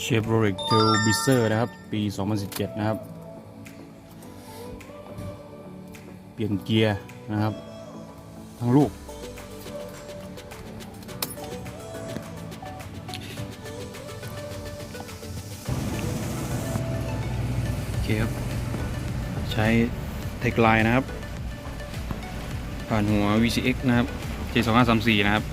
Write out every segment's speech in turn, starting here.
เชฟโรเลกเทลบิเซอร์นะครับ ปี 2017 นะครับ เปลี่ยนเกียร์นะครับ ทั้งลูก โอเคครับ ใช้เทคไลน์นะครับ ผ่านหัว VCX นะครับ J2534 นะครับ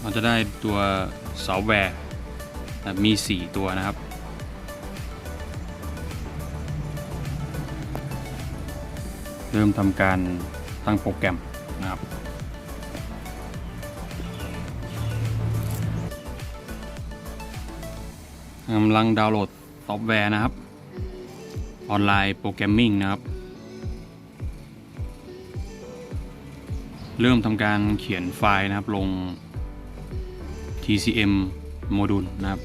เราจะได้ตัวซอฟต์แวร์มี 4 ตัวนะครับ เริ่มทำการตั้งโปรแกรมนะครับกำลังดาวน์โหลดซอฟต์แวร์นะครับ ออนไลน์โปรแกรมมิ่งนะครับ เริ่มทำการเขียนไฟล์นะครับลง TCM โมดูลนะครับ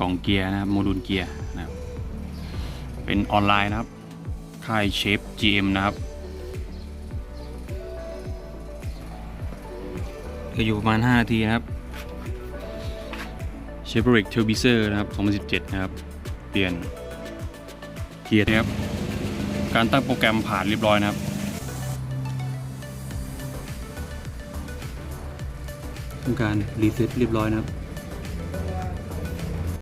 กล่องเกียร์นะครับโมดูลเกียร์นะครับ เป็นออนไลน์นะครับ ค่ายเชฟ GM นะครับก็อยู่ประมาณ 5 นาทีนะครับเชฟริกเทลบิเซอร์นะครับ 2017 นะครับ เปลี่ยนเกียร์นะครับ การตั้งโปรแกรมผ่านเรียบร้อยนะครับ ทำการรีเซ็ตเรียบร้อยนะครับ